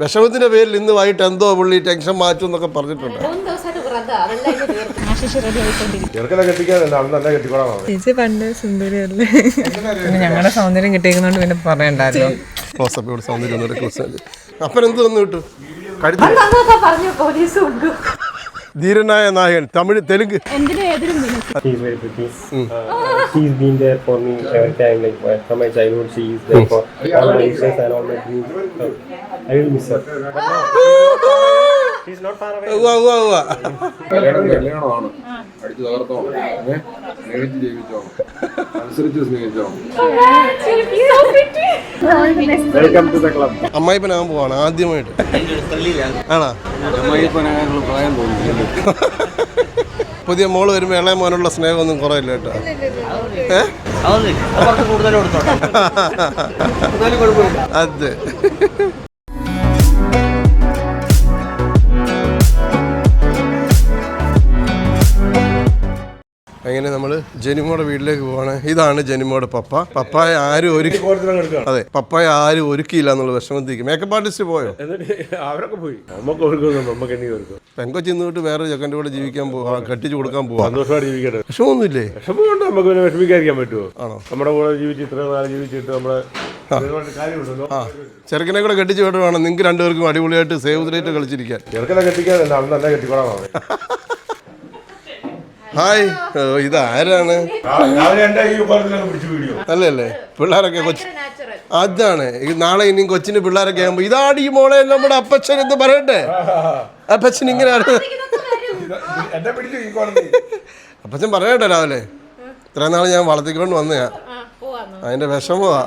വിഷമത്തിന്റെ പേരിൽ ഇന്ന് വൈകിട്ട് എന്തോ പുള്ളി ടെൻഷൻ മാറ്റും എന്നൊക്കെ പറഞ്ഞിട്ടുണ്ട്. ചേച്ചി പണ്ട് സുന്ദരിയല്ലേ ഞങ്ങളുടെ സൗന്ദര്യം കിട്ടിയിരിക്കുന്നോണ്ട് പിന്നെ പറയണ്ടായിരുന്നു. ക്ലോസപ്പ് ഇവിടെ സൗന്ദര്യം. അപ്പൻ എന്ത് തന്നു കിട്ടും ധീരനായ നായകൻ Tamil Telugu. will miss her. അമ്മായിപ്പനാകാൻ പോവാണ് ആദ്യമായിട്ട്. ആണോ? അമ്മായിപ്പനാകാനുള്ള പുതിയ മോൾ വരുമ്പോ ഇളയ മോനുള്ള സ്നേഹമൊന്നും കുറവില്ല കേട്ടോ. അതെ. അങ്ങനെ നമ്മൾ ജനിമോടെ വീട്ടിലേക്ക് പോവാണ്. ഇതാണ് ജനിമോടെ പപ്പ. പപ്പായ ആരും ഒരുക്കി അതെ പപ്പായ ആരും ഒരുക്കിയില്ല എന്നുള്ള വിഷമത്തിക്ക് മേക്കപ്പ് ആർട്ടിസ്റ്റ് പോയോ? അവരൊക്കെ പോയി. നമുക്ക് ഒരുക്കുന്നു നമുക്ക് ഒരുക്കും. പെങ്കൊച്ചി നിന്നിട്ട് വേറെ ചെക്കന്റെ കൂടെ ജീവിക്കാൻ പോവാ കെട്ടിച്ചു കൊടുക്കാൻ പോവാ. സന്തോഷമായിട്ട് ജീവിക്കട്ടെ. വിഷമമൊന്നുമില്ലേ? വിഷമം കൊണ്ട് നമുക്ക് പിന്നെ വിഷമിക്കാതിരിക്കാൻ പറ്റുമോ? ആണോ? നമ്മുടെ കൂടെ ജീവിച്ച് ഇത്ര ജീവിച്ചിട്ട് നമ്മളെ ചെറുക്കനെ കൂടെ കെട്ടിച്ച് വേണം നിങ്ങൾക്ക് രണ്ടുപേർക്കും അടിപൊളിയായിട്ട് സേവ് റേറ്റ് കളിച്ചിരിക്കാൻ. ചെറുക്കനെ കെട്ടിക്കാതെ അന്ന് തന്നെ കെട്ടിക്കോളാം ഹായ്. ഓ, ഇതാരാണ്? അല്ലല്ലേ പിള്ളേരൊക്കെ കൊച്ചു അതാണ്. നാളെ ഇനി കൊച്ചിന് പിള്ളേരൊക്കെ ആകുമ്പോ ഇതാടി ഈ മോളെ നമ്മുടെ അപ്പച്ചൻ എന്ന് പറയട്ടെ. അപ്പച്ചൻ ഇങ്ങനെ അപ്പച്ചൻ പറയട്ടെ രാവിലെ. ഇത്രയും നാളെ ഞാൻ വളർത്തിക്കൊണ്ട് വന്നയാ അതിന്റെ വിഷമമാ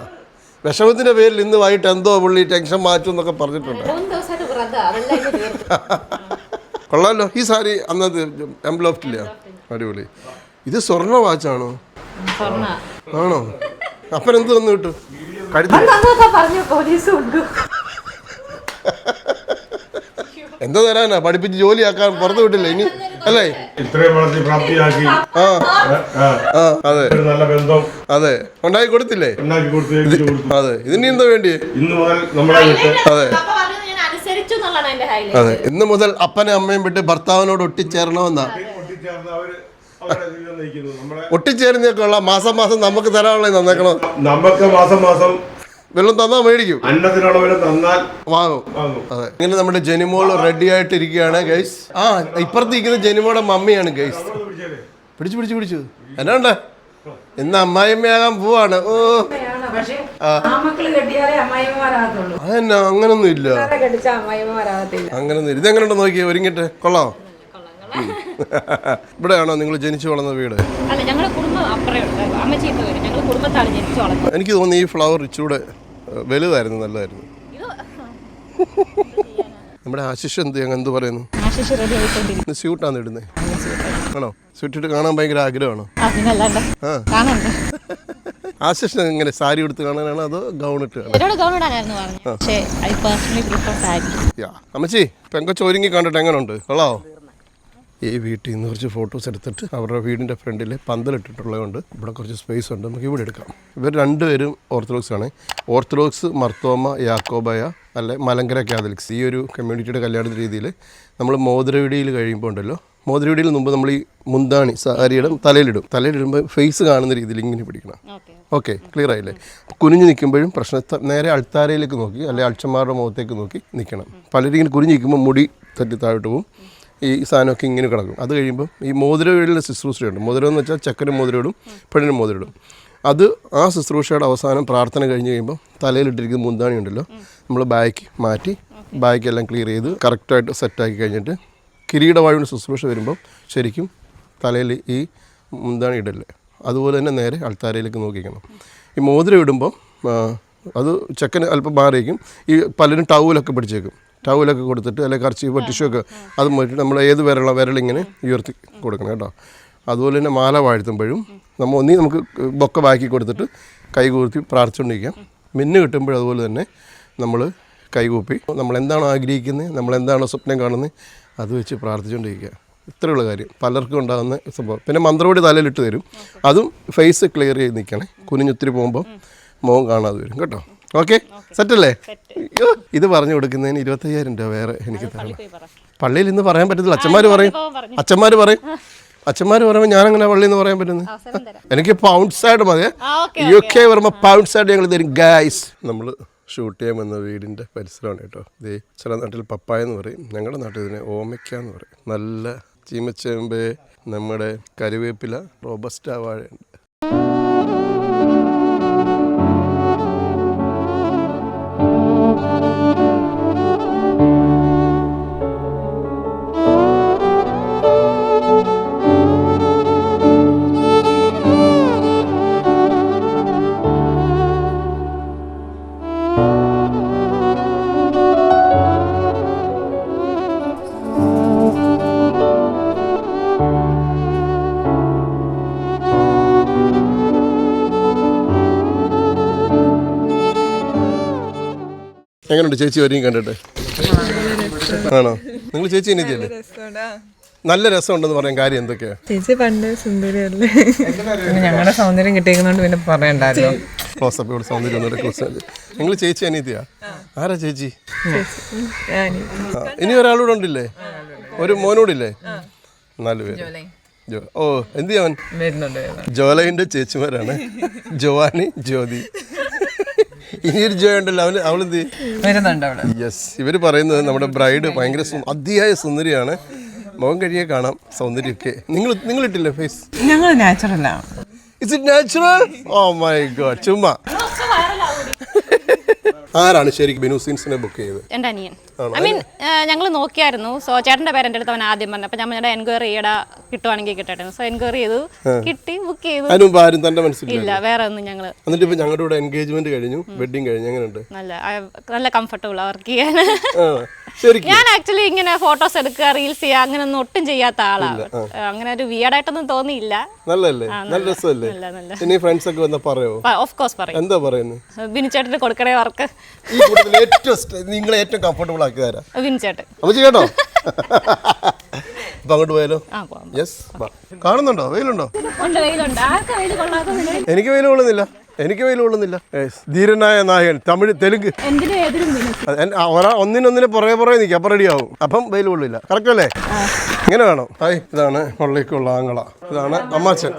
വിഷമത്തിന്റെ പേരിൽ ഇന്ന് വൈകിട്ട് എന്തോ പുള്ളി ടെൻഷൻ മാറ്റും എന്നൊക്കെ പറഞ്ഞിട്ടുണ്ട്. കൊള്ളാമല്ലോ ഈ സാരി അന്നത് എംബ്ലോഫ്റ്റില്ല അടിപൊളി. ഇത് സ്വർണ വാച്ചാണോ ആണോ? അപ്പൻ എന്ത് തന്നു കിട്ടും? എന്താ തരാനാ? പഠിപ്പിച്ച് ജോലിയാക്കാൻ പുറത്തു വിട്ടില്ല ഇനി? അല്ലേ? ഇത്രയും വളർത്തി പ്രാപ്തിയാക്കി. ആ. ആ, ആ. അതെ. ഒരു നല്ല ബന്ധം അതെ. ഉണ്ടാക്കി കൊടുത്തില്ലേ? ഉണ്ടാക്കി കൊടുത്തു ഏൽപ്പിച്ചു അതെ. ഇതിന് എന്താ വേണ്ടി ഇന്ന് മുതൽ നമ്മളെ വിട്ട് അതെ. അതെ. ഇന്ന് മുതൽ അപ്പനെ അമ്മയും വിട്ട് ഭർത്താവിനോട് ഒട്ടിച്ചേരണമെന്നാ? ഒട്ടിച്ചേർന്ന് അവർ അവരുടെ ജീവിതം നമ്മളെ ഒട്ടിച്ചേരുന്നൊക്കെ ഉള്ള മാസം മാസം നമുക്ക് തരാനുള്ള തന്നേക്കണോ? നമുക്ക് മാസം മാസം വെള്ളം തന്നാൽ മേടിക്കും. വാങ്ങും. അതെ. ഇങ്ങനെ നമ്മുടെ ജനിമോൾ റെഡി ആയിട്ടിരിക്കുകയാണ് ഗൈസ് ആ ഇപ്പുറത്ത് ഇരിക്കുന്ന ജനിമോടെ മമ്മിയാണ് ഗൈസ് പിടിച്ചു പിടിച്ചു പിടിച്ചു. എന്നാണ്ട് ഇന്ന് അമ്മായിമ്മയാകാൻ പോവാണ്. ഓ. അതെന്നാ? അങ്ങനൊന്നും ഇല്ല. അങ്ങനൊന്നും ഇല്ല. ഇതെങ്ങനെ നോക്കിയേ? ഒരുങ്ങിട്ട് കൊള്ളാം ഇവിടെയാണോ നിങ്ങൾ ജനിച്ചു വളർന്ന വീട്? അല്ല ഞങ്ങളുടെ കുടുംബം അപ്പുറേ ഉണ്ട് ഞങ്ങൾ കുടുംബത്താണ് ജനിച്ചു വളർന്നത് എനിക്ക് തോന്നി ഈ ഫ്ലവർ ഇച്ചൂടെ വലുതായിരുന്നു നല്ലതായിരുന്നു. നമ്മുടെ ആശിഷ് എന്ത് ഞങ്ങൾ എന്ത് പറയുന്നു? സ്യൂട്ടാണ് ഇടുന്നത് ആണോ സ്യൂട്ടിട്ട് കാണാൻ ഭയങ്കര ആഗ്രഹമാണോ? ആശിഷ് എങ്ങനെ സാരി എടുത്ത് കാണാനാണോ അതോ ഗൗൺ ഇട്ട് അമ്മച്ചി പെങ്കൊച്ച് ഒരുങ്ങി കണ്ടിട്ട് എങ്ങനെയുണ്ട് കൊള്ളാവോ? ഈ വീട്ടിൽ നിന്ന് കുറച്ച് ഫോട്ടോസ് എടുത്തിട്ട് അവരുടെ വീടിന്റെ ഫ്രണ്ടിൽ പന്തലിട്ടിട്ടുള്ളതുകൊണ്ട് ഇവിടെ കുറച്ച് സ്പേസ് ഉണ്ട്. നമുക്ക് ഇവിടെ എടുക്കാം. ഇവർ രണ്ടുപേരും ഓർത്തഡോക്സ് ആണ്. ഓർത്തഡോക്സ് മർത്തോമ യാക്കോബയ അല്ലെ മലങ്കര കാതലിക്സ് ഈ ഒരു കമ്മ്യൂണിറ്റിയുടെ കല്യാണ രീതിയിൽ നമ്മൾ മോതിരവിടിയിൽ കഴിയുമ്പോൾ ഉണ്ടല്ലോ മോതിരവിടിയിൽ മുമ്പ് നമ്മൾ ഈ മുന്താണി സാരിയിടും തലയിലിടും. തലയിലിടുമ്പോൾ ഫേസ് കാണുന്ന രീതിയിൽ ഇങ്ങനെ പിടിക്കണം. ഓക്കെ. ക്ലിയർ ആയില്ലേ? കുനിഞ്ഞു നിൽക്കുമ്പോഴും പ്രശ്നത്തെ നേരെ അൾത്താരയിലേക്ക് നോക്കി അല്ലെ അൾച്ചന്മാരുടെ മുഖത്തേക്ക് നോക്കി നിൽക്കണം. പലരും ഇങ്ങനെ കുനിഞ്ഞ് നിൽക്കുമ്പോൾ മുടി തട്ടി താഴോട്ട് പോകും ഈ സാധനമൊക്കെ ഇങ്ങനെ കിടക്കും. അത് കഴിയുമ്പോൾ ഈ മോതിരവീടിലെ ശുശ്രൂഷയുണ്ട്. മോതിരം എന്ന് വെച്ചാൽ ചക്കനും മോതിരയിടും പെണ്ണിനും മോതിരയിടും അത് ആ ശുശ്രൂഷയുടെ അവസാനം പ്രാർത്ഥന കഴിഞ്ഞ് കഴിയുമ്പോൾ തലയിലിട്ടിരിക്കുന്ന മുന്താണി ഉണ്ടല്ലോ നമ്മൾ ബാക്ക് മാറ്റി ബാക്ക് എല്ലാം ക്ലിയർ ചെയ്ത് കറക്റ്റായിട്ട് സെറ്റാക്കി കഴിഞ്ഞിട്ട് കിരീടവായുവിന്റെ ശുശ്രൂഷ വരുമ്പോൾ ശരിക്കും തലയിൽ ഈ മുന്താണി ഇടല്ലേ അതുപോലെ തന്നെ നേരെ അൾത്താരയിലേക്ക് നോക്കിക്കണം ഈ മോതിരം ഇടുമ്പോൾ അത് ചെക്കന് അല്പം മാറിയേക്കും ഈ പലരും ടൗലൊക്കെ പിടിച്ചേക്കും. ടൗലൊക്കെ കൊടുത്തിട്ട് അല്ലെങ്കിൽ കർച്ചീഫ് ടിഷ്യൂ ഒക്കെ അത് മുറ്റിട്ട് നമ്മൾ ഏത് വിരള വിരളിങ്ങനെ ഉയർത്തി കൊടുക്കണം കേട്ടോ. അതുപോലെ തന്നെ മാല വാഴ്ത്തുമ്പോഴും നമ്മൾ ഒന്നി നമുക്ക് ബൊക്കെ ബാക്കി കൊടുത്തിട്ട് കൈകൂർത്തി പ്രാർത്ഥിച്ചുകൊണ്ടിരിക്കാം. മിന്ന് കിട്ടുമ്പോഴും അതുപോലെ തന്നെ നമ്മൾ കൈകൂപ്പി നമ്മൾ എന്താണോ ആഗ്രഹിക്കുന്നത് നമ്മൾ എന്താണോ സ്വപ്നം കാണുന്നത് അത് വെച്ച് പ്രാർത്ഥിച്ചുകൊണ്ടിരിക്കുക. ഇത്രയുള്ള കാര്യം. പലർക്കും ഉണ്ടാകുന്ന സംഭവം. പിന്നെ മന്ത്രപൊടി തലയിലിട്ട് തരും. അതും ഫേസ് ക്ലിയർ ചെയ്ത് നിൽക്കണേ. കുനിഞ്ഞൊത്തിരി പോകുമ്പോൾ മുഖം കാണാതെ വരും കേട്ടോ. ഓക്കെ? സെറ്റല്ലേ? അല്ലേ ഇത് പറഞ്ഞു കൊടുക്കുന്നതിന് ഇരുപത്തയ്യായിരം രൂപ വേറെ എനിക്ക് തരണം. പള്ളിയിൽ ഇന്ന് പറയാൻ പറ്റത്തില്ല. അച്ഛന്മാർ പറയും. അച്ഛന്മാർ പറയും. അച്ഛന്മാർ പറയുമ്പോൾ ഞാൻ അങ്ങനെ പള്ളിയിൽ നിന്ന് പറയാൻ പറ്റുന്നത്? എനിക്ക് പൗണ്ട് സൈഡ് മതി. യു കെ വരുമ്പോൾ പൗണ്ട് സൈഡ് ഞങ്ങൾ തരും. ഗായ്സ് നമ്മൾ ഷൂട്ട് ചെയ്യാൻ വന്ന വീടിന്റെ പരിസരമാണ് കേട്ടോ. ഇത് ചില നാട്ടിൽ പപ്പായ എന്ന് പറയും. ഞങ്ങളുടെ നാട്ടിൽ ഇതിനെ ഓമയ്ക്ക എന്ന് പറയും. നല്ല ചീമച്ചേമ്പ് നമ്മുടെ കരുവേപ്പില റോബസ്റ്റ വാഴയുണ്ട്. എങ്ങനെയുണ്ട് ചേച്ചി വരെയും കണ്ടിട്ട്? ആണോ? നിങ്ങൾ ചേച്ചി എനിക്കല്ലേ നല്ല രസമുണ്ടെന്ന് പറയാൻ കാര്യം എന്തൊക്കെയാ? ചേച്ചി പണ്ട് സുന്ദരിയല്ലേ? ഞങ്ങളുടെ സൗന്ദര്യം കിട്ടിയിരിക്കുന്നോണ്ട് പിന്നെ പറയണ്ടായിരുന്നു. ക്ലോസപ്പ് ഇവിടെ സൗന്ദര്യം ഒന്നുകൂടെ ക്ലോസ് നിങ്ങൾ ചേച്ചി അനീതിയാ ആരാ ചേച്ചി? ഇനി ഒരാളൂടെ ഉണ്ടില്ലേ? ഒരു മോനൂടില്ലേ? നാല് പേര്. ജോ ഓ എന്ത് ചെയ്യാൻ. ജോലൈന്റെ ചേച്ചിമാരാണ്. ജോവാനി ജ്യോതി. ഇനി ഒരു ജോ ഉണ്ടല്ലോ. അവന് അവളെന്ത് വരുന്നുണ്ട് അവിടെ. യെസ് ഇവർ പറയുന്നത് നമ്മുടെ ബ്രൈഡ് ഭയങ്കര സു- അതിയായ സുന്ദരിയാണ്. മുഖം കഴിയെ കാണാം സൗന്ദര്യമൊക്കെ. നിങ്ങൾ നിങ്ങൾ ഇട്ടില്ലേ ഫേസ് ഞങ്ങൾ നാച്ചുറലാണ് it's it natural oh my god ചുമ്മാ. ആരാണ് ശരിക്കും ബിനുസീൻസിനെ ബുക്ക് ചെയ്തത്? എന്റെ അനിയൻ. ഐ മീൻ ഞങ്ങൾ നോക്കിയായിരുന്നു. സോ ചേട്ടന്റെ പേര് എന്റെ അടുത്ത് അവൻ ആദ്യം പറഞ്ഞു. അപ്പൊ ഞാൻ എൻക്വയറി ചെയ്യടാ കിട്ടുവാണെങ്കിൽ കിട്ടട്ടെ സോ എൻക്വയറി ചെയ്തു. കിട്ടി ബുക്ക് ചെയ്തു. അതിന് മുമ്പ് ആരും തന്റെ മനസ്സിലില്ല വേറെ ഒന്നും ഞങ്ങൾ എന്നിട്ട് ഇപ്പൊ ഞങ്ങളുടെ കൂടെ എൻഗേജ്മെന്റ് കഴിഞ്ഞു വെഡിങ് കഴിഞ്ഞു. എങ്ങനെയുണ്ട്? നല്ല നല്ല കംഫർട്ടബിൾ വർക്ക് ചെയ്യാൻ. ഞാൻ ആക്ച്വലി ഇങ്ങനെ ഫോട്ടോസ് എടുക്കുക റീൽസ് ചെയ്യുക അങ്ങനെ ഒന്നും ഒട്ടും ചെയ്യാത്ത ആളാണ് അങ്ങനെ ഒരു വിയർഡായിട്ടൊന്നും തോന്നിയില്ല. നല്ലല്ലേ നല്ല രസമല്ലേ? ഇനി ഫ്രണ്ട്സ് ഒക്കെ വന്നാ പറയോ? ഓഫ് കോഴ്സ് പറയും. എന്താ പറയുന്നത് ബിനിച്ചേട്ടന് കൊടുക്കണേ വർക്ക് ഈ ഏറ്റവും നിങ്ങളെ ഏറ്റവും കംഫർട്ടബിൾ ആക്കി തരാം. അമ്മച്ചി കേട്ടോ അപ്പൊ അങ്ങോട്ട് പോയാലോ? യെസ് കാണുന്നുണ്ടോ? വെയിലുണ്ടോ? എനിക്ക് വെയിൽ കൊള്ളുന്നില്ല. എനിക്ക് വെയിൽ കൊള്ളുന്നില്ല. Yes. ധീരനായ നായകൻ തമിഴ് തെലുങ്ക്. ഒന്നിനൊന്നിന് പുറകെ പുറകെ നിൽക്കും അപ്പം റെഡി ആവും. അപ്പം വെയിൽ കൊള്ളില്ല. കറക്റ്റ് അല്ലേ? ഇങ്ങനെ വേണം. ഹായ് ഇതാണ് പള്ളിക്കുള്ള ആങ്ങള. ഇതാണ് അമ്മാച്ചൻ.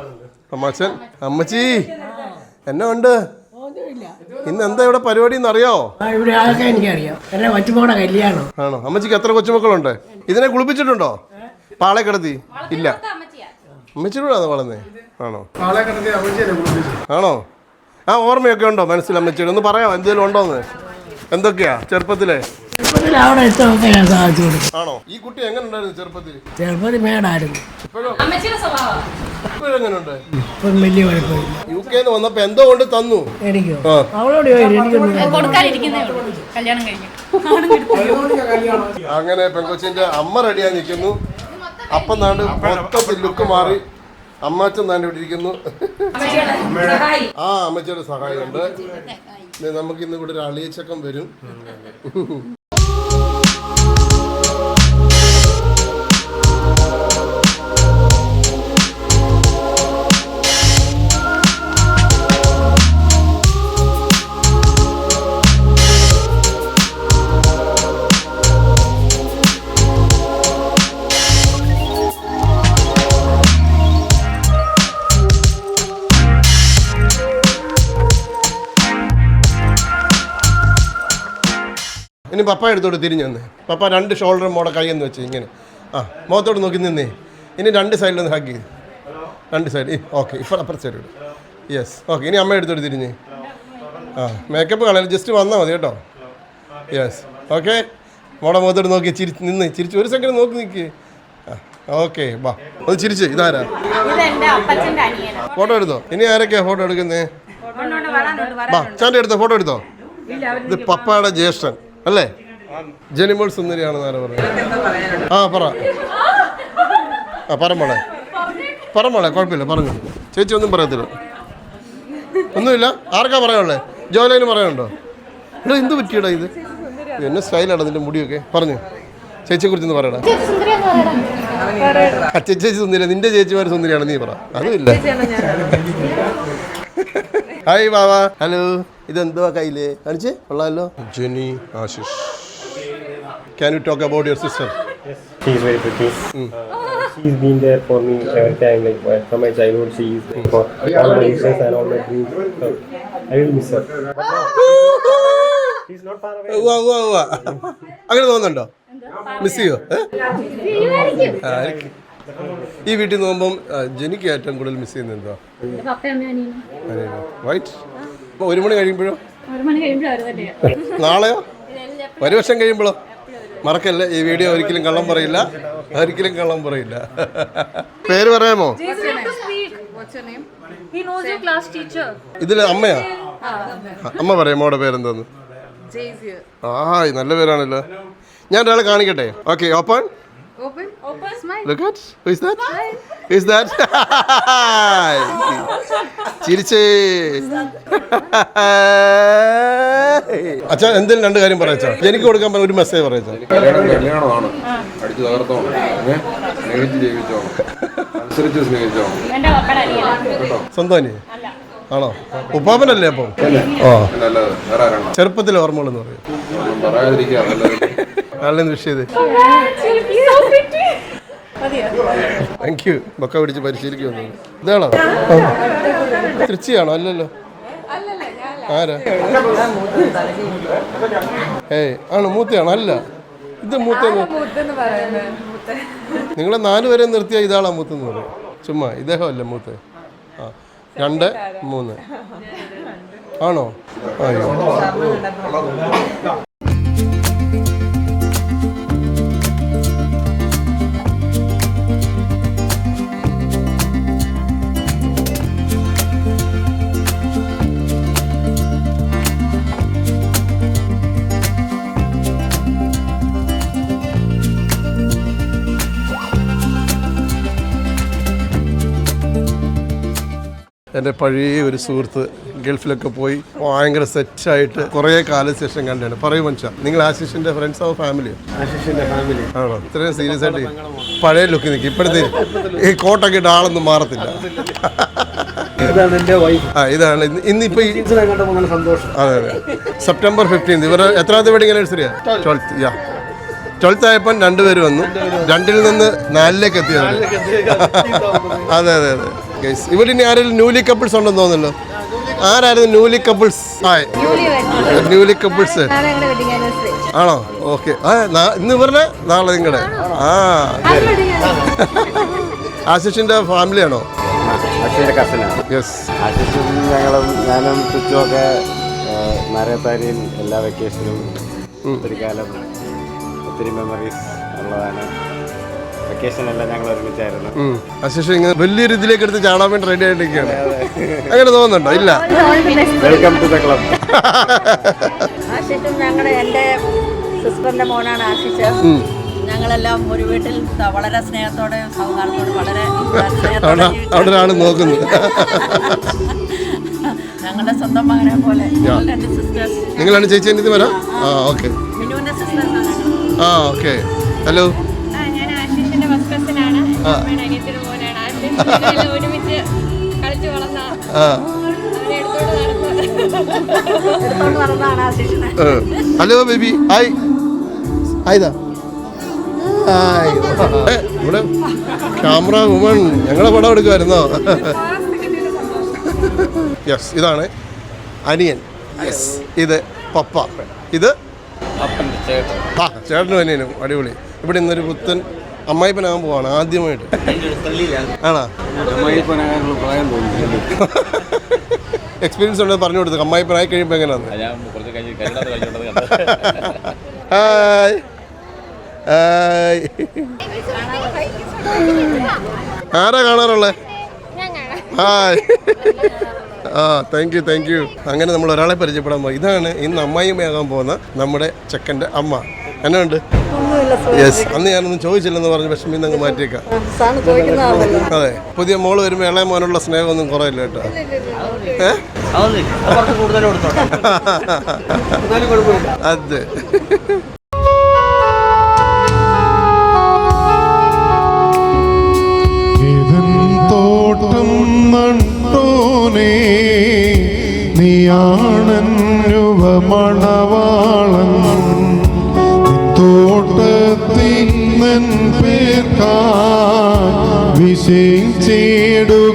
അമ്മാച്ചൻ അമ്മച്ചി. എന്നാ ഉണ്ട്? ഇന്ന് എന്താ ഇവിടെ പരിപാടി എന്ന് അറിയാവോ ആ, ഇവിടെ ആൾക്കാർ എനിക്കറിയാം. എന്നെ കൊച്ചുമോടെ കല്യാണം. ആണോ? അമ്മച്ചിക്ക് എത്ര കൊച്ചുമക്കളുണ്ട്? ഇതിനെ കുളിപ്പിച്ചിട്ടുണ്ടോ? പാളെ കിടത്തി? ഇല്ല. അമ്മച്ചിയോടാണ് വളർന്നേ? ആണോ? ആണോ? ആ ഓർമ്മയൊക്കെ ഉണ്ടോ മനസ്സിൽ അമ്മച്ചിയുടെ? ഒന്ന് പറയാം എന്തെങ്കിലും ഉണ്ടോന്ന്? എന്തൊക്കെയാ ചെറുപ്പത്തിലെ? ആണോ? ഈ കുട്ടി എങ്ങനെ ഉണ്ടായിരുന്നു ചെറുപ്പത്തിൽ? ചെറുപ്പത്തിൽ മേടായിരുന്നു. ഇപ്പം വലിയ കുഴപ്പമില്ല. യു വന്നപ്പോ എന്തോ കൊണ്ട് തന്നു? എനിക്കോ? ആ. അവളോട് ചോദിച്ചു എനിക്കൊന്നും കൊടുക്കാനിരിക്കുന്നേ ഉള്ളൂ. കല്യാണം കഴിഞ്ഞു. അങ്ങനെ പെങ്കൊച്ചിന്റെ അമ്മ റെഡിയാ നിൽക്കുന്നു. അപ്പം നാണ്ട് മൊത്തത്തിൽ ലുക്ക് മാറി. അമ്മാച്ചൻ താണ്ട് ഇവിടെ ഇരിക്കുന്നു. ആ അമ്മച്ചിയുടെ സഹായമുണ്ട്. ദേ, നമുക്ക് ഇന്ന് ഇവിടെ ഒരു അളിയച്ചക്കം വരും. ഇനി പപ്പ എടുത്തോട്ട് തിരിഞ്ഞു വന്നേ. പപ്പ രണ്ട് ഷോൾഡറും മോടെ കൈയെന്ന് വെച്ച് ഇങ്ങനെ. ആ മുഖത്തോട്ട് നോക്കി നിന്നേ. ഇനി രണ്ട് സൈഡിൽ സൈഡിലൊന്ന് ഹഗ് ചെയ്ത് രണ്ട് സൈഡ് ഓക്കെ ഇപ്പോൾ അപ്പുറത്തെ സൈഡ് യെസ് ഓക്കെ ഇനി അമ്മ എടുത്തോട്ട് തിരിഞ്ഞ്. ആ മേക്കപ്പ് കളയാൻ ജസ്റ്റ് വന്നാൽ മതി കേട്ടോ. യെസ് ഓക്കെ മോടെ മുഖത്തോട്ട് നോക്കി ചിരി നിന്ന് ചിരിച്ച് ഒരു സെക്കൻഡ് നോക്കി നിൽക്ക് ആ ഓക്കെ വാ ഒന്ന് ചിരിച്ച് ഇതാരാ? ഫോട്ടോ എടുത്തോ? ഇനി ആരൊക്കെയാ ഫോട്ടോ എടുക്കുന്നേ? വാ ചാന്റെ എടുത്തോ ഫോട്ടോ എടുത്തോ? ഇത് പപ്പയുടെ ജ്യേഷ്ഠൻ. അല്ലേ? ജനിമോൾ സുന്ദരിയാണെന്ന് ആരാ പറഞ്ഞത്. ആ പറ. ആ പറ പറമ്പോളെ പറ മോളെ കുഴപ്പമില്ല പറഞ്ഞു. ചേച്ചി ഒന്നും പറയത്തില്ല. ഒന്നുമില്ല. ആർക്കാ പറയാനുള്ളേ? ജോലൈന് പറയാനുണ്ടോ? ഇവിടെ എന്ത് പറ്റിയടാ ഇത്? എന്നെ സ്റ്റൈലാണ് അതിന്റെ മുടിയൊക്കെ. പറഞ്ഞു. ചേച്ചിയെ കുറിച്ചൊന്ന് പറയടാ ചേച്ചി സുന്ദരി നിന്റെ ചേച്ചിമാർ സുന്ദരിയാണ് നീ പറ. അതുമില്ല. ഹായ് ബാബ ഹലോ ഇതെന്തുവാ കയ്യിൽ കാണിച്ച് കൊള്ളാമല്ലോ Jenny Ashish can you talk about your sister She is very pretty. Uh, she's been there for me every time. Like uh, from my childhood, she is there for all my wishes and all my dreams. So, I will miss her. But no, she's not far away. Wow, ഉവ്വ, ഉവ്വ. അങ്ങനെ തോന്നുന്നുണ്ടോ miss ചെയ്യോ ഈ വീട്ടിൽ നിന്ന് പോകുമ്പം ജനിക്ക് ഏറ്റവും കൂടുതൽ മിസ് ചെയ്യുന്നത് എന്താ വൈറ്റ് അപ്പോൾ ഒരു മണി കഴിയുമ്പോഴോ? നാളെയോ? ഒരു വർഷം കഴിയുമ്പോഴോ? മറക്കല്ലേ ഈ വീഡിയോ ഒരിക്കലും കള്ളം പറയില്ല ഒരിക്കലും കള്ളം പറയില്ല. പേര് പറയാമോ? He knows your class teacher. ഇതിൽ അമ്മയാ? അമ്മ പറയാമോടെ പേരെന്തോന്ന്? ആ നല്ല പേരാണല്ലോ. ഞാൻ ഒരാളെ കാണിക്കട്ടെ? Okay open Look at who is that? Who is that? ചിരിച്ചേ അച്ഛാ എന്തെങ്കിലും രണ്ട് കാര്യം പറയച്ചാ എനിക്ക് കൊടുക്കാൻ ഒരു മെസ്സേജ് പറയച്ചാ കല്യാണമാണ്. അടിച്ചു തകർത്തോണം ഏ? സ്നേഹിച്ച് ജീവിച്ചോണം അനുസരിച്ച് അനിയനാണ് സ്വന്തം ആണോ? ഉപ്പാപ്പനല്ലേ അപ്പം? ഓ ചെറുപ്പത്തിലെ ഓർമ്മകളെന്ന് പറയും. താങ്ക് യു ബൊക്ക പിടിച്ച് പരിശീലിക്കുന്നു ഇതാണോ? തൃച്ചിയാണോ? അല്ലല്ലോ. ആരാ? ഏയ് ആണ്? മൂത്തയാണോ? അല്ല. ഇത് മൂത്ത. നിങ്ങളെ നാലുപേരെ നിർത്തിയാൽ നിർത്തിയ ഇതാളാ മൂത്തെന്ന് പറയും. ചുമ്മാ ഇദ്ദേഹമല്ലേ മൂത്തേ. ആ. രണ്ട് മൂന്ന്. ആണോ? അയ്യോ. എന്റെ പഴയ ഒരു സുഹൃത്ത് ഗൾഫിലൊക്കെ പോയി ഭയങ്കര സെറ്റായിട്ട് കുറേ കാലം ശേഷം കണ്ടാണ്. പറയൂ മനുഷ്യ നിങ്ങൾ ആശിഷിന്റെ ഫ്രണ്ട്സ് ഓഫ് ഫാമിലി ആശിഷിന്റെ ഫാമിലി ആണോ? ഇത്രയും സീരിയസ് ആയിട്ട് പഴയ ലുക്ക് നിൽക്കും ഇപ്പോഴത്തെ ഈ കോട്ടൊക്കെ ഇട്ട ആളൊന്നും മാറത്തില്ല. ഇതാണ് എന്റെ വൈഫ് ആ ഇതാണ്. ഇന്ന് ഇന്നിപ്പോൾ ഈ കണ്ടപ്പോൾ നല്ല സന്തോഷം. അതെ അതെ. സെപ്റ്റംബർ ഫിഫ്റ്റീൻത് ഇവർ എത്രാമത്തെ വെഡിങ് ആനിവേഴ്സറിയാ ട്വൽത്ത് യാ ട്വൽത്ത് ആയപ്പം രണ്ടുപേര് വന്നു. രണ്ടിൽ നിന്ന് നാലിലേക്ക് എത്തിയത് അതെ അതെ അതെ. ഗൈസ് ഇവിടെ ഇനി ആരെങ്കിലും ന്യൂലി കപ്പിൾസ് ഉണ്ടെന്ന് തോന്നുന്നല്ലോ ആരായിരുന്നു ന്യൂലി കപ്പിൾസ് ആയി ന്യൂലി കപ്പിൾസ് ആണോ? ഓക്കെ ഇന്ന് ഇവരുടെ? നാളെ നിങ്ങളുടെ ആ ആശിഷിന്റെ ഫാമിലി ആണോ? കസനാണ് യെസ് ആശിഷും ഞങ്ങളും ഞാനും ചുറ്റുമൊക്കെ നരേത്താരിയിൽ എല്ലാ വെക്കേഷനും ഒത്തിരി കാലം ഒത്തിരി മെമ്മറീസ് ഉള്ളതാണ്. വെക്കേഷനെല്ലാം ഞങ്ങൾ ഒരുമിച്ചായിരുന്നു. അശേഷം ഇങ്ങനെ വലിയൊരു ഇതിലേക്ക് എടുത്ത് ചാടാൻ വേണ്ടി റെഡി ആയിട്ടിരിക്കുകയാണ്. അങ്ങനെ തോന്നുന്നുണ്ടോ? ഇല്ല. വെൽക്കം ടു ദ ക്ലബ് ആശിഷും ഞങ്ങളുടെ എന്റെ സിസ്റ്ററിന്റെ മോനാണ് ആശിഷ്. ഞങ്ങളെല്ലാം ഒരു വീട്ടിൽ വളരെ സ്നേഹത്തോടെ സൗഹാർദ്ദത്തോടെ വളരെ അവിടെ ജീവിച്ച അവിടെ ഒരാൾ നോക്കുന്നു ഞങ്ങളുടെ സ്വന്തം മകനെ പോലെ. നിങ്ങളാണ് ചേച്ചി ഇത് വരാം? ആ. ഓക്കെ. ആ ഓക്കെ. ഹലോ. അമ്മയുടെ മോനാണ്. ഒരുമിച്ച് കളിച്ചു വളർന്ന ഹലോ ബേബി. ഹായ്. ഹായ്താ. ഹായ്. ഇവിടെ ക്യാമറ വുമൺ. ഞങ്ങളെ പടം എടുക്കുമായിരുന്നോ യെസ് ഇതാണ് അനിയൻ. യെസ് ഇത് പപ്പ. ഇത് ആ ചേട്ടനും അനിയനും. അടിപൊളി. ഇവിടെ ഇന്നൊരു പുത്തൻ അമ്മായിപ്പനാകാൻ പോവാണ് ആദ്യമായിട്ട്. ആണോ? എക്സ്പീരിയൻസ് ഉണ്ടെന്ന് പറഞ്ഞു കൊടുത്തു അമ്മായിപ്പനായി കഴിയുമ്പോൾ കഴിഞ്ഞത് കഴിഞ്ഞോണ്ടത് ഹായ്. ഹായ്. ആരാ കാണാറുള്ളത് ഹായ്. ആ താങ്ക് യു താങ്ക് യു അങ്ങനെ നമ്മൾ ഒരാളെ പരിചയപ്പെടാൻ പോകും ഇതാണ് ഇന്ന് അമ്മായിമ്മയാകാൻ പോകുന്ന നമ്മുടെ ചെക്കന്റെ അമ്മ. എന്നെ ഉണ്ട്? യെസ് അന്ന് ഞാനൊന്നും ചോദിച്ചില്ലെന്ന് പറഞ്ഞ് വിഷമം ഇന്നങ്ങ് മാറ്റിയേക്കാം. അതെ. പുതിയ മോൾ വരുമ്പോൾ ഇളയ മോനുള്ള സ്നേഹമൊന്നും കുറവില്ല കേട്ടോ. അതെ ോനേ നട്ടോനേ നീയാണൻ sentido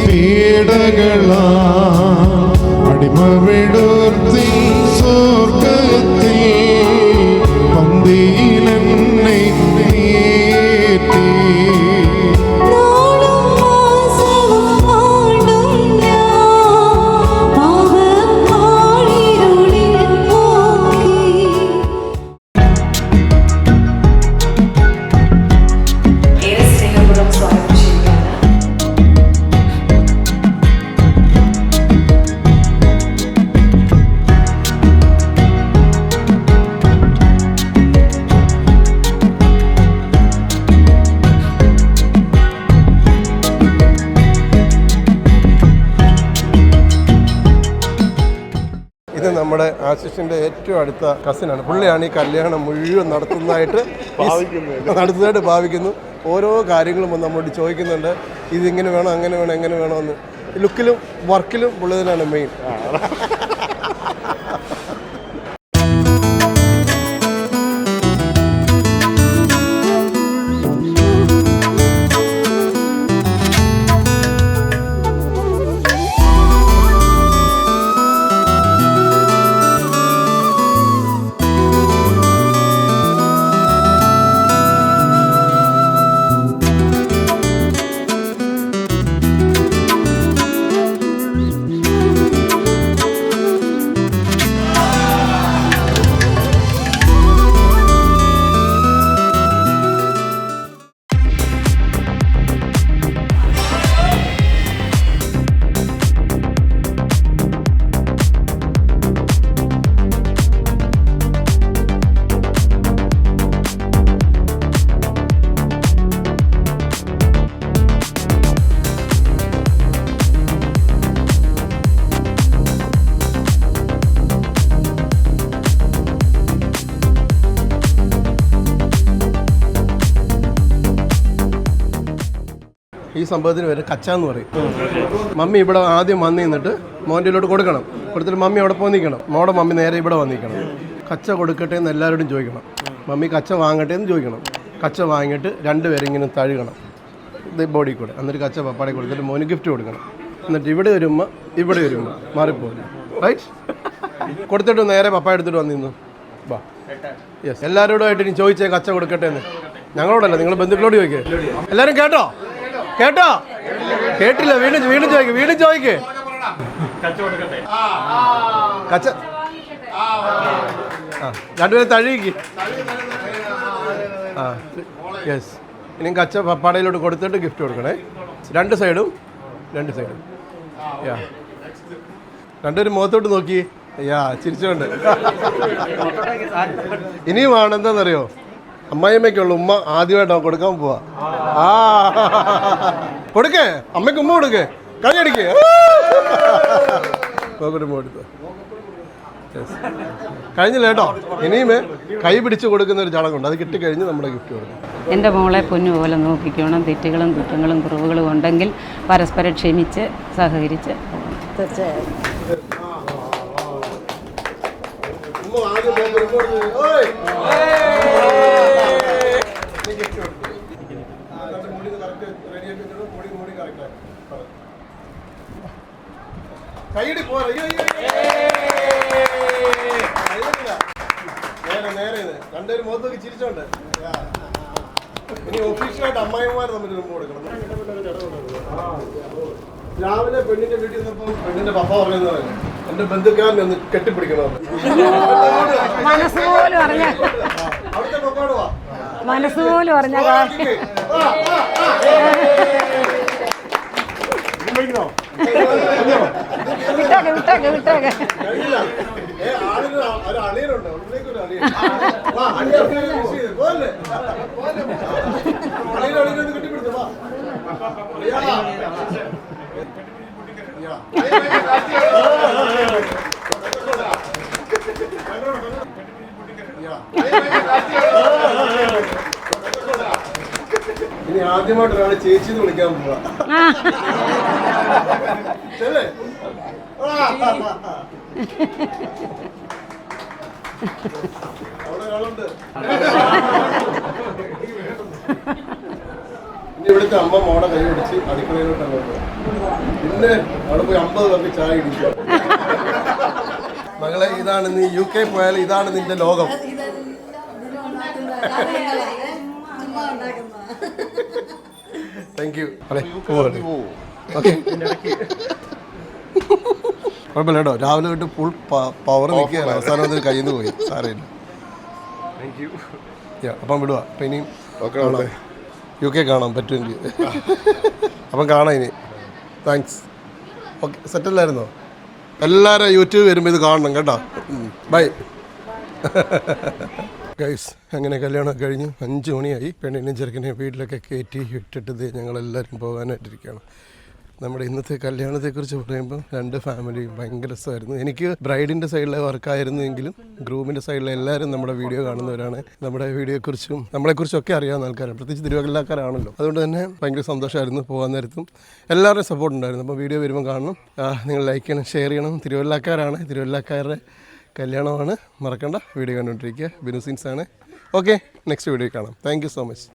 പീഡകളാ അടിമ വിടുർത്തി സ്വർഗത്തിൽ പന്തിയിലെന്നെ നമ്മുടെ ആശിഷിന്റെ ഏറ്റവും അടുത്ത കസിനാണ് പുള്ളിയാണ് ഈ കല്യാണം മുഴുവൻ നടത്തുന്നതായിട്ട് നടത്തുന്നതായിട്ട് ഭാവിക്കുന്നു. ഓരോ കാര്യങ്ങളും ഒന്ന് നമ്മോട് ചോദിക്കുന്നുണ്ട്. ഇതിങ്ങനെ വേണം അങ്ങനെ വേണം എങ്ങനെ വേണമെന്ന് ലുക്കിലും വർക്കിലും പുള്ളി തന്നെയാണ് മെയിൻ ഈ സംഭവത്തിന് വരെ കച്ച എന്ന് പറയും. മമ്മി ഇവിടെ ആദ്യം വന്ന് നിന്നിട്ട് മോന്റെയിലോട്ട് കൊടുക്കണം. കൊടുത്തിട്ട് മമ്മി അവിടെ പോയി നിൽക്കണം. മോടെ മമ്മി നേരെ ഇവിടെ വന്നിരിക്കണം കച്ച കൊടുക്കട്ടെ എന്ന് എല്ലാവരോടും ചോദിക്കണം. മമ്മി കച്ച വാങ്ങട്ടെ എന്ന് ചോദിക്കണം. കച്ച വാങ്ങിയിട്ട് രണ്ടുപേരും ഇങ്ങനെ തഴുകണം. ബോഡി കൂടെ. എന്നിട്ട് കച്ച പപ്പാടെ കൊടുത്തിട്ട് മോന് ഗിഫ്റ്റ് കൊടുക്കണം. എന്നിട്ട് ഇവിടെ വരുമ്പോൾ ഇവിടെ വരുമ്പോൾ ഉമ്മ മാറിപ്പോകില്ല റൈറ്റ് കൊടുത്തിട്ട് നേരെ പപ്പ എടുത്തിട്ട് വന്നിരുന്നു വാ. യെസ് എല്ലാവരോടുമായിട്ട് ഇനി ചോദിച്ചേ കച്ച കൊടുക്കട്ടെ എന്ന്. ഞങ്ങളോടല്ല നിങ്ങൾ ബന്ധുക്കളോട് ചോദിക്കേ. എല്ലാവരും കേട്ടോ? കേട്ടോ? കേട്ടില്ല വീണ്ടും വീണ്ടും ചോദിക്ക് വീണ്ടും ചോദിക്ക്. കച്ച രണ്ടുപേരും തഴുകി. ആ യെസ് ഇനി കച്ച പപ്പാടയിലോട്ട് കൊടുത്തിട്ട് ഗിഫ്റ്റ് കൊടുക്കണേ. രണ്ട് സൈഡും രണ്ട് സൈഡും. യാ. രണ്ടുപേരും മുഖത്തോട്ട് നോക്കി. യാ ചിരിച്ചോണ്ട്. ഇനിയുമാണ് എന്താണെന്നറിയോ അമ്മായിയമ്മയ്ക്കുള്ള ഉമ്മ ആദ്യമായിട്ടാണ് കൊടുക്കാൻ പോവാ. ആ. കൊടുക്കേ. അമ്മയ്ക്ക് ഉമ്മ കൊടുക്കേ. കഴിഞ്ഞടിക്കേ നോക്കട്ടെ Yes. കഴിഞ്ഞില്ല കേട്ടോ? ഇനിയും കൈ പിടിച്ച് കൊടുക്കുന്ന ഒരു ചടങ്ങുണ്ട്. അത് കിട്ടിക്കഴിഞ്ഞ് നമ്മുടെ ഗിഫ്റ്റ് കൊടുക്കും. എന്റെ മോളെ പൊന്നു പോലെ നോക്കിക്കോണം. തെറ്റുകളും കുറ്റങ്ങളും കുറവുകളും ഉണ്ടെങ്കിൽ പരസ്പരം ക്ഷമിച്ച് സഹകരിച്ച് തീർച്ചയായും. ഉമ്മ ആദ്യം നോക്ക്, ഉമ്മ കൊടുത്ത്, ഓയ്. നീ gift കൊടുക്ക്. ആ, എന്നിട്ട് മുടി correct ready ആക്കിയിട്ടുണ്ട്. മുടി മുടി correct ആക്കി. പറ. കൈയടി പോരെ. നേരെ നേരെ ഇത്. രണ്ടുപേരും മുഖത്തൊക്കെ ചിരിച്ചോണ്ട്. ഇനി ഒഫീഷ്യലായിട്ട് അമ്മായിമാർ തമ്മിൽ മുമ്പ് കൊടുക്കണം രാവിലെ പെണ്ണിന്റെ വീട്ടിൽ നിന്നപ്പോ പെണ്ണിന്റെ പപ്പ പറയുന്നത് എന്റെ ബന്ധുക്കാരനെ ഒന്ന് കെട്ടിപ്പിടിക്കണം. മനസ്സ് പോലും അറിഞ്ഞ അവിടുത്തെ പപ്പാട് വാ. മനസ്സ് പോലും അറിഞ്ഞ? വിട്ടേക്ക് വിട്ടേക്ക് വിട്ടേക്ക് കഴിഞ്ഞില്ല. ഇനി ആദ്യമായിട്ട് ഒരാളെ ചേച്ചി എന്ന് വിളിക്കാൻ പോവാ. ഇനി ഇവിടുത്തെ അമ്മ മോടെ കൈ പിടിച്ച് അടുക്കളയിലോട്ട് അങ്ങോട്ട് പോകും. പിന്നെ അവിടെ പോയി അമ്പത് പേർക്ക് ചായ ഇടിക്കുക മകളെ ഇതാണ് നീ യു കെ പോയാൽ ഇതാണ് നിന്റെ ലോകം. താങ്ക് യു കുഴപ്പമില്ല കേട്ടോ. രാവിലെ തൊട്ട് ഫുൾ പവർ നിൽക്കുകയാണ്. അവസാനം അത് കയ്യിൽ നിന്ന് പോയി സാറേ അപ്പം വിടുക അപ്പം ഇനിയും കാണാം. യു കെ കാണാൻ പറ്റുമെങ്കിൽ. അപ്പം കാണാം ഇനി. താങ്ക്സ് ഓക്കെ സെറ്റല്ലായിരുന്നോ എല്ലാവരും യൂട്യൂബ് വരുമ്പോൾ ഇത് കാണണം കേട്ടോ. ബൈ ഗൈസ് അങ്ങനെ കല്യാണം കഴിഞ്ഞ് അഞ്ച് മണിയായി. പെണ്ണിനെയും ചെറുക്കനെയും വീട്ടിലൊക്കെ കയറ്റി ഇട്ടിട്ട് ഞങ്ങളെല്ലാവരും പോകാനായിട്ടിരിക്കുകയാണ്. നമ്മുടെ ഇന്നത്തെ കല്യാണത്തെക്കുറിച്ച് പറയുമ്പോൾ രണ്ട് ഫാമിലി ഭയങ്കര രസമായിരുന്നു. എനിക്ക് ബ്രൈഡിന്റെ സൈഡിലെ വർക്കായിരുന്നെങ്കിലും ഗ്രൂമിന്റെ സൈഡിലെ എല്ലാവരും നമ്മുടെ വീഡിയോ കാണുന്നവരാണ്. നമ്മുടെ വീഡിയോയെക്കുറിച്ചും നമ്മളെക്കുറിച്ചും ഒക്കെ അറിയാവുന്ന ആൾക്കാരാണ്. പ്രത്യേകിച്ച് തിരുവല്ലാക്കാരാണല്ലോ അതുകൊണ്ട് തന്നെ ഭയങ്കര സന്തോഷമായിരുന്നു പോകാൻ നേരത്തും. എല്ലാവരുടെയും സപ്പോർട്ട് ഉണ്ടായിരുന്നു. അപ്പോൾ വീഡിയോ വരുമ്പോൾ കാണണം. നിങ്ങൾ ലൈക്ക് ചെയ്യണം ഷെയർ ചെയ്യണം. തിരുവല്ലാക്കാരാണ് തിരുവല്ലാക്കാരുടെ കല്യാണമാണ്. മറക്കണ്ട. വീഡിയോ കണ്ടുകൊണ്ടിരിക്കുക. ബിനുസിൻസ് ആണ് ഓക്കെ നെക്സ്റ്റ് വീഡിയോ കാണാം. Thank so much